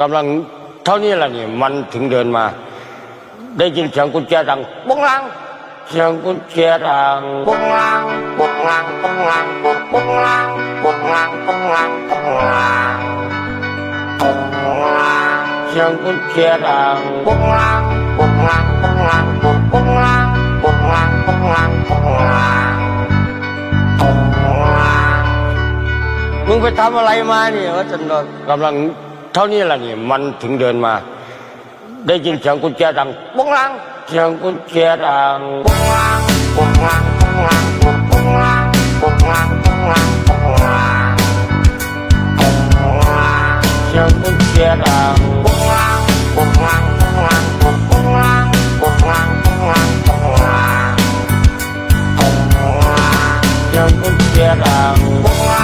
กำลังเท่านี้แหละนี่มันถึงเดินมา ได้ยินเสียงกุญแจดังปุ้งลังเสียงกุญแจดังปุ้งลังปุ้งลังปุ้งลังปุ้งปุ้งลังปุ้งลังปุ้งลังปุ้งลังปุ้งลังเสียงกุญแจดังปุ้งลังปุ้งลังปุ้งลังปุ้งปุ้งลังปุ้งลังปุ้งลังปุ้งลังปุ้งลังมึงไปทำอะไรมาเนี่ยว่าจันโดนกำลัง เท่านี้แหละนี่มันถึงเดินมา ได้ยินเสียงกุญแจดังปุ้งลังเสียงกุญแจดังปุ้งลังปุ้งลังปุ้งลังปุ้งลังปุ้งลังปุ้งลังปุ้งลังปุ้งลังเสียงกุญแจดังปุ้งลังปุ้งลังปุ้งลังปุ้งลังปุ้งลังปุ้งลังปุ้งลังปุ้งลังเสียงกุญแจดังปุ้งลัง